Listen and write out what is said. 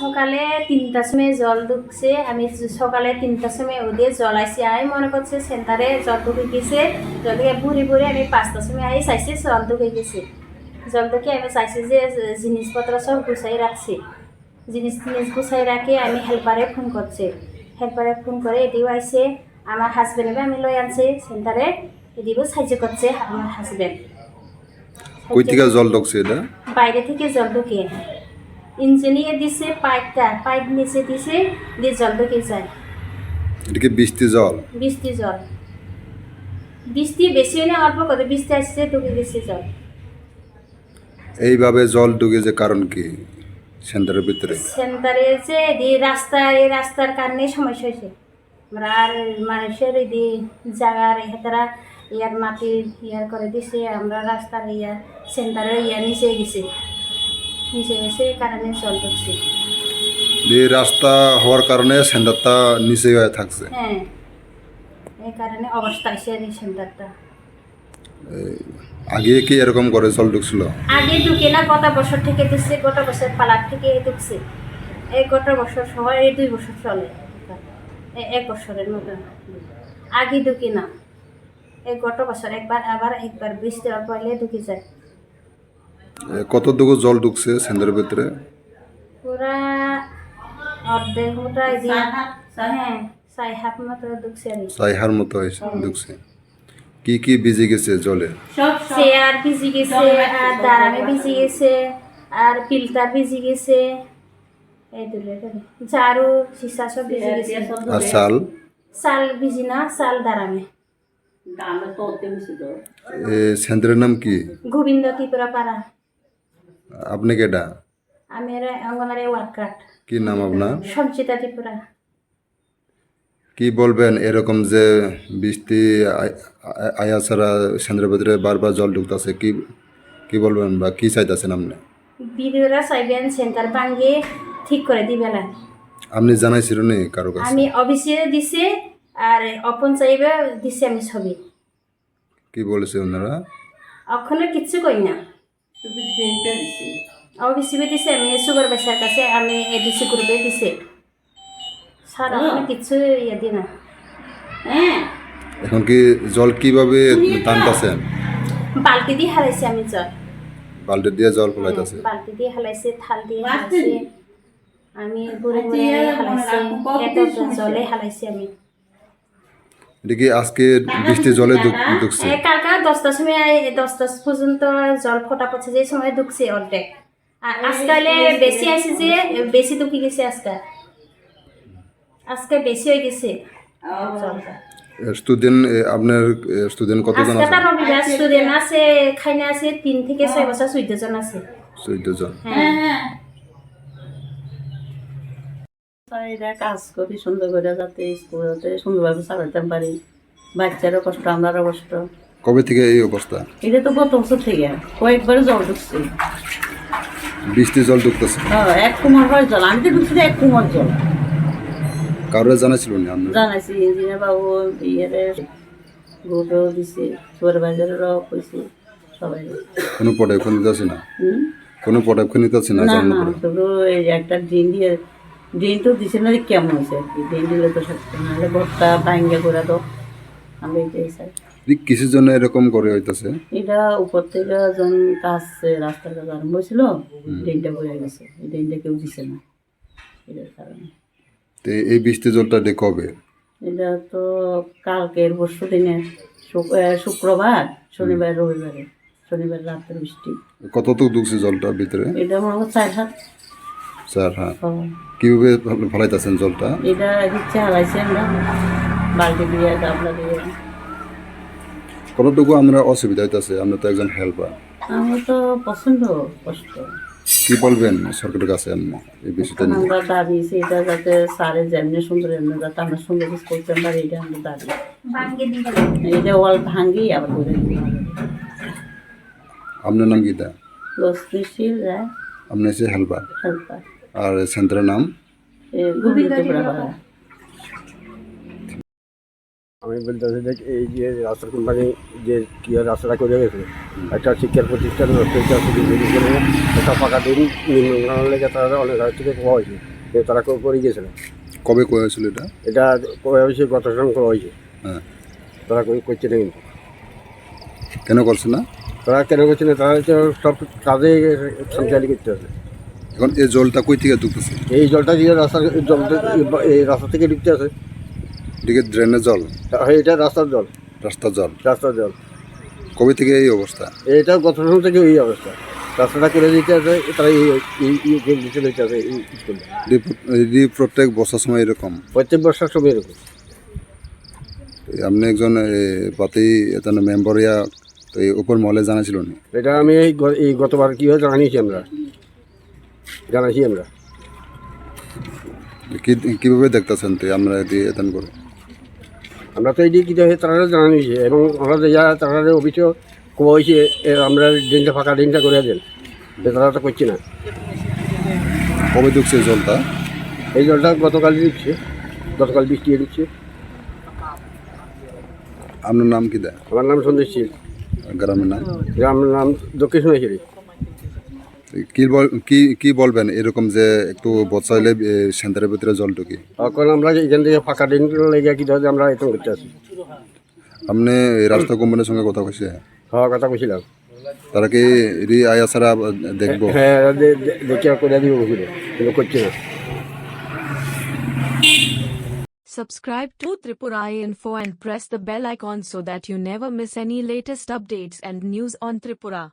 সকালে তিনটার সময় জল ঢুকছে আমি সকালে তিনটার সময় ওদের জল আইসি আমি মনে করছে সেন্টারে জল ঢুকে গেছে জল ঢুকে ভুরি ভুরি আমি পাঁচটার সময় আই চাইছি জল ঢুকে গেছে। জল ঢুকে আমি চাইছি যে জিনিসপত্র সব গুছাই রাখছি। জিনিস টিনিস গুছাই রাখি আমি হেল্পারে ফোন করছে। হেল্পারে ফোন করে এদিও আইসে আমার হাজবেন্ডকে আমি লই আনছি সেন্টারে এদিও সাহায্য করছে আমার হাজবেন্ড কই থেকে জল ঢুকছে এটা? বাইরে থেকে জল ঢুকে। ইঞ্জিনিয়ে দিছে পাইপটা পাইপ নিচে দিছে দিয়ে জল ঢুকে যায়। এটা কি বৃষ্টি জল? বৃষ্টি জল। বৃষ্টি বেশি হলে অল্প করে বৃষ্টি আসছে ঢুকে গেছে জল। এইভাবে জল ঢুকে যে কারণ কি? সেন্টারের ভিতরে? সেন্টারে যে এই রাস্তা এই রাস্তার কারণে সমস্যা হয়েছে। আমরা আর মানুষের এই যে জায়গার হেতারা ইয়ার মাটি ইয়ার করে দিছে আমরা রাস্তার ইয়া সেন্টারে ইয়া নিচে গেছে। গেছে কারণে জল ঢুকছে এই রাস্তা হওয়ার কারণে সেন্টারটা নিচে হয়ে থাকছে। হ্যাঁ এই কারণে অবস্থা আছে এই সেন্টারটা। আগে কি এরকম করে জল ঢুকছিল? আগে ঢুকে না গত বছর থেকে ঢুকছে গত বছর পালার থেকে ঢুকছে। এই গত বছর সহ এই দুই বছর চলে। এক বছরের মতো। আগে ঢুকে না। এই গত বছর একবার আবার একবার বৃষ্টি হলে ঢুকে যায়। কতটুকু জল ঢুকছে সেন্টারের ভিতরে? পুরা অর্ধেক মতো হ্যাঁ ঢুকছে কি। মতো হয়েছে ঢুকছে কি কি ভিজে গেছে জলে? চেয়ার ভিজে গেছে আর দারামে ভিজে গেছে আর পিলটার ভিজে গেছে। ঝাড়ু সিসা সব ভিজে গেছে। আর চাল? চাল ভিজি না চাল দারামে এ সেন্টারের নাম কি? গোবিন্দ ত্রিপুরা পাড়া আপনি কেটা আমি অঙ্গনারে ওয়ার্কার। কি নাম আপনার? সঞ্চিতা ত্রিপুরা। কি বলবেন এরকম যে বৃষ্টি আয়া ছাড়া ভিতরে বারবার জল ঢুকতেছে কি কি বলবেন বা কি চাইতেছেন আপনি? বিডিওরা চাইবেন সেন্টার ভাঙ্গে ঠিক করে দিবে না আপনি জানাইছিল নি কারও কাছে? আমি অফিসে দিছে আর অপন চাইবে দিছে আমি ছবি। কি বলেছে ওনারা? এখনও কিচ্ছু কই না। অফিসে দিছে আমি সুগার বেসার কাছে আমি এডিসি গ্রুপে দিছে। স্যার ওখানে কিচ্ছু ইয়ে দি না। এখন কি জল কীভাবে টানতেছেন বালতি দিয়ে হারাইছে আমি জল। বাল্টি দিয়ে জল ফলাইতেছে। বালতি দিয়ে হালাইছে থাল দিয়ে হালাইছে। আমি ঘুরে হালাইছে এত জলে হালাইছে আমি। এটা কি আজকে বৃষ্টি জলে ঢুকছে এ, দশটার সময় দশটা পর্যন্ত জল ফোটা পড়ছে যে সময় ঢুকছে অর্ধেক। আর আজকালে বেশি আছে যে বেশি ঢুকে গেছে আজকে। আজকে বেশি হয়ে গেছে স্টুডেন্ট আপনার স্টুডেন্ট কতজন আছে? রবিবার স্টুডেন্ট আছে খাইনা আছে তিন থেকে ছয় বছর চৌদ্দ জন আছে। চৌদ্দ জন। হ্যাঁ। এরা কাজ করি সুন্দর করে যাতে স্কুল যাতে সুন্দরভাবে চালাতে পারি। বাচ্চারও কষ্ট আমারও কষ্ট। কবে থেকে এই অবস্থা? এটা তো গত বছর থেকে কয়েকবার জল ঢুকছে। বৃষ্টি জল ঢুকতেছে? হ্যাঁ এক কুমার হয় জল আমি তো ঢুকছি এক কুমার জল। নি আপনার? জানাইছি ইঞ্জিনিয়ার বাবু ইয়েরে গ্রুপেও দিছি সুপারভাইজারেরও কইছি সবাই। কোনো পদক্ষেপ নিতেছে না? হুম? কোনো পদক্ষেপ নিতেছে না না না শুধু এই একটা ড্রেন দিয়ে তো দিছে না কেমন হয়েছে? আর কি ড্রেন দিলে তো থাকতো নাহলে ঘরটা ভাঙ্গে করে তো আমি এটাই চাই। কিসের জন্য এরকম করে হইতাছে। এটা উপর থেকে যখন কাজ রাস্তার কাজ আরম্ভ হয়েছিল ড্রেনটা বয়ে গেছে। এই ড্রেনটা কেউ দিছে না। এটার কারণে। তো এই বৃষ্টি জলটা ডে কবে? এটা তো কালকের পরশু দিনে। শুক্রবার শনিবার রবিবারে। শনিবার রাতের বৃষ্টি। কতটুকু ঢুকছে জলটা ভিতরে? এটা মনে হয় চার হাত স্যার হ্যাঁ। কীভাবে ফলাইতেছেন জলটা? এটা হারাইছে আমরা। বালতি দিয়ে গাবলা দিয়ে। কতটুকু আমরা অসুবিধা হইতাছে? আমরা তো একজন হেল্পার আমার তো পছন্দ কষ্ট। কি বলবেন সরকারের কাছে এই বিষয়টা নিয়ে? আমরা দাবি সেটা যাতে সারে যেমনি সুন্দর এমনি যাতে আমরা সুন্দর করতে পারি এটা আমরা দাবি। এটা ওয়াল ভাঙ্গি আবার করে আপনার নাম দা লক্ষ্মীশীল রায়। আপনি হচ্ছে হেল্পার হেল্পার আর সেন্টারের নাম? আমি বলতেছি যে এই যে রাস্তা কোম্পানি যে কি রাস্তাটা করে গেছে একটা শিক্ষার প্রতিষ্ঠান একটা ফাঁকা দিন লেগে তারা অনেক রাত থেকে পাওয়া হয়েছে যে তারা কেউ করে গেছিল কবে করেছিল এটা? এটা করা হয়েছে গত সঙ্গে করা হয়েছে। হ্যাঁ। তারা কই- করছে না কিন্তু। কেন করছে না? তারা কেন করছে না তারা সব কাজে সঞ্চালি করতে হবে। এখন এই জলটা কই থেকে ঢুকতেছে? এই জলটা দিয়ে রাস্তার জলটা এই রাস্তা থেকে ঢুকতে আছে। এদিকে ড্রেনের জল? এটা রাস্তার জল। রাস্তার জল? রাস্তার জল। কবে থেকে এই অবস্থা? এটা গত সঙ্গে থেকে এই অবস্থা। রাস্তাটা করে দিতে আছে তারা এই এই- এই দিতে দিতে আছে এই প্রত্যেক বছর সময় এরকম? প্রত্যেক বর্ষার সময় এরকম। আপনি একজন পাতি এটা মেম্বার ইয়া তো এই উপর মহলে জানাছিল নি এটা আমি এই এই গতবার কী হয় জানিয়েছি আমরা। জানাইছি আমরা। কি কীভাবে দেখতেছেন তো আমরা এটি এতেন করে। আমরা তো এটি কী হয় তারা জানিয়েছি এবং আমরা যা তারা অফিসেও কোয়া হয়েছে আমরা দিনটা ফাঁকা দিনটা করে দেন। তারা তো করছে না। কবে ঢুকছে এই জলটা? এই জলটা গতকাল দিচ্ছে গতকাল বৃষ্টি দিচ্ছে আপনার নাম কি দেয় আমার নাম সন্দেশ গ্রামের নাম? গ্রামের নাম দক্ষিণ সোনাইশিরি কি বল কি কি বলবেন? এরকম যে একটু হলে সেন্টারের ভিতরে জল ঢুকি। এখন আমরা এখান থেকে ফাঁকা দিন লেগে কী হয় আমরা এতন করতে আসি আপনি রাস্তা কোম্পানির সঙ্গে কথা কইছে? হওয়ার কথা বলছিলাম তারা কি রি আয়া ছাড়া দেখব? হ্যাঁ দে- দে- দেখে করে দিব কিন্তু করছে না। Subscribe to Tripura Info and press the bell icon so that you never miss any latest updates and news on Tripura.